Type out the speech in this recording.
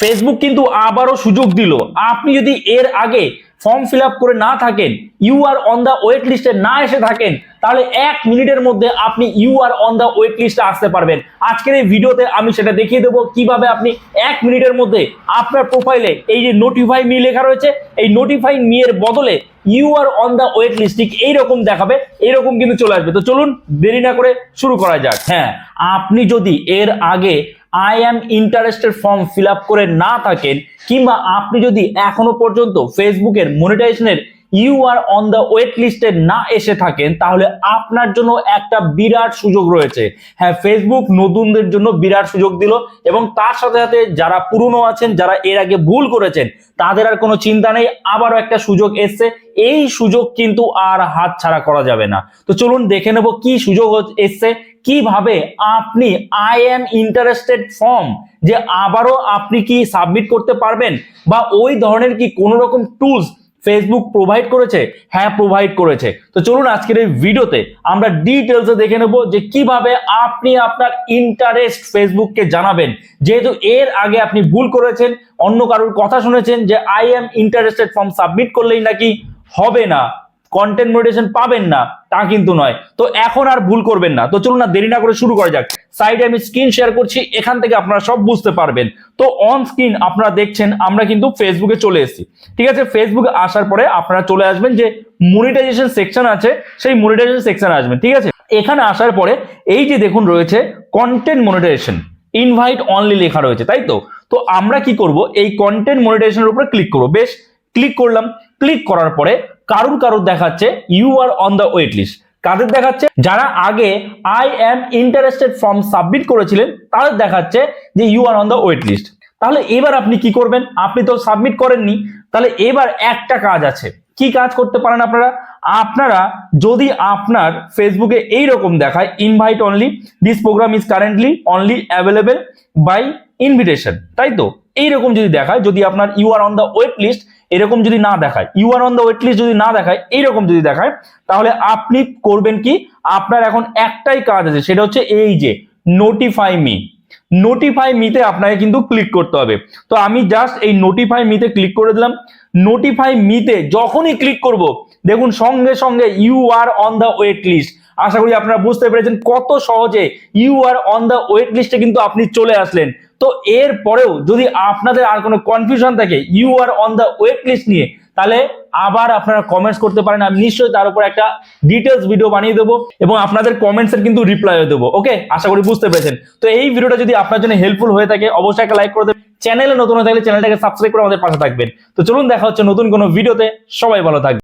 Facebook কিন্তু আবারও সুযোগ দিল। আপনি যদি এর আগে ফর্ম ফিল করে না থাকেন you are on the wait লিস্টে না এসে থাকেন, তাহলে এক মিনিটের মধ্যে আপনি you are on the wait লিস্টে আসতে পারবেন। আজকের এই ভিডিওতে আমি সেটা দেখিয়ে দেবো কীভাবে আপনি এক মিনিটের মধ্যে আপনার প্রোফাইলে এই যে নোটিফাই মি লেখা রয়েছে, এই নোটিফাই মি এর বদলে you are on the wait list ঠিক এইরকম দেখাবে, এইরকম কিন্তু চলে আসবে। তো চলুন দেরি না করে শুরু করা যাক। হ্যাঁ আপনি যদি এর আগে I am interested form fill করে না থাকেন, কিংবা আপনি যদি এখনও পর্যন্ত ফেসবুকের মনিটাইজেশনের you are on the wait লিস্টে না এসে থাকেন, তাহলে আপনার জন্য একটা বিরাট সুযোগ রয়েছে। হ্যাঁ ফেসবুক নতুনদের জন্য বিরাট সুযোগ দিল এবং তার সাথে সাথে যারা পুরনো আছেন, যারা এর আগে ভুল করেছেন, তাদের আর কোনো চিন্তা নেই, আবারও একটা সুযোগ এসছে। এই সুযোগ কিন্তু আর হাত ছাড়া করা যাবে না। তো চলুন দেখে নেব কি সুযোগ এসছে। কীভাবে আপনি আই এম ইন্টারেস্টেড ফর্ম যে আবারও আপনি কি সাবমিট করতে পারবেন? বা ওই ধরনের কি কোনো রকম টুলস ফেসবুক প্রোভাইড করেছে? হ্যাঁ প্রোভাইড করেছে। তো চলুন আজকের এই ভিডিওতে আমরা ডিটেলসে দেখে নেব যে কীভাবে আপনি আপনার ইন্টারেস্ট ফেসবুককে জানাবেন। যেহেতু এর আগে আপনি ভুল করেছেন, অন্য কারোর কথা শুনেছেন যে I am interested form submit করলেই নাকি হবে না। কন্টেন্ট মোটিভেশন পাবেন না, তা কিন্তু নয়। তো এখন আর ভুল করবেন না। তো চলুন না, দেরি না করে শুরু করা যাক। সাইডে আমি স্ক্রিন শেয়ার করছি, এখান থেকে আপনারা সব বুঝতে পারবেন। তো অন স্ক্রিন আপনারা দেখছেন, আমরা কিন্তু ফেসবুকে চলে এসেছি। ঠিক আছে ফেসবুকে আসার পরে আপনারা চলে আসবেন যে মনিটাইজেশন সেকশন আছে, সেই মনিটাইজেশন সেকশন আসবেন। ঠিক আছে? এখানে আসার পরে এই যে দেখুন রয়েছে কন্টেন্ট মনিটাইজেশন ইনভাইট অনলি লেখা রয়েছে, তাই তো? তো আমরা কি করব? এই কন্টেন্ট মনিটাইজেশনের উপরে ক্লিক করব। বেশ ক্লিক করলাম। ক্লিক করার পরে কারুর কারুর দেখাচ্ছে you are on the wait list কাদের দেখাচ্ছে? যারা আগে I am interested form submit করেছিলেন, তাদের দেখাচ্ছে যে you are on the wait list তাহলে এবার আপনি কি করবেন? আপনি তো সাবমিট করেননি, তাহলে এবার একটা কাজ আছে। কি কাজ করতে পারেন আপনারা? আপনারা যদি আপনার ফেসবুকে এই রকম দেখায় invite only this program is currently only available by invitation তাই তো? এইরকম যদি দেখায়, যদি আপনার you are on the wait list এরকম যদি না দেখায় you are on the wait list যদি না দেখায়, এইরকম যদি দেখায়, তাহলে আপনি করবেন কি? আপনার এখন একটাই কাজ আছে, সেটা হচ্ছে এই যে নোটিফাই মি নোটিফাই মিতে আপনাকে কিন্তু ক্লিক করতে হবে। তো আমি জাস্ট এই নোটিফাই মিতে ক্লিক করে দিলাম। নোটিফাই মিতে যখনই ক্লিক করব, দেখুন সঙ্গে সঙ্গে you are on the wait list আশা করি আপনারা বুঝতে পেরেছেন কত সহজে you are on the wait লিস্টে কিন্তু আপনি চলে আসলেন। তো এর পরেও যদি আপনাদের আর কোনো কনফিউশন থাকে you are on the wait list নিয়ে, তাহলে আবার আপনারা কমেন্টস করতে পারেন আমি নিশ্চয়ই তার উপর একটা ডিটেলস ভিডিও বানিয়ে দেবো এবং আপনাদের কমেন্টস এর কিন্তু রিপ্লাইও দেবো। ওকে আশা করি বুঝতে পেরেছেন। তো এই ভিডিওটা যদি আপনার জন্য হেল্পফুল হয়ে থাকে, অবশ্যই একটা লাইক করে দেবেন। চ্যানেলে নতুন হয়ে থাকলে চ্যানেলটাকে সাবস্ক্রাইব করে আমাদের পাশে থাকবেন। তো চলুন দেখা হচ্ছে নতুন কোনো ভিডিওতে সবাই ভালো থাকবে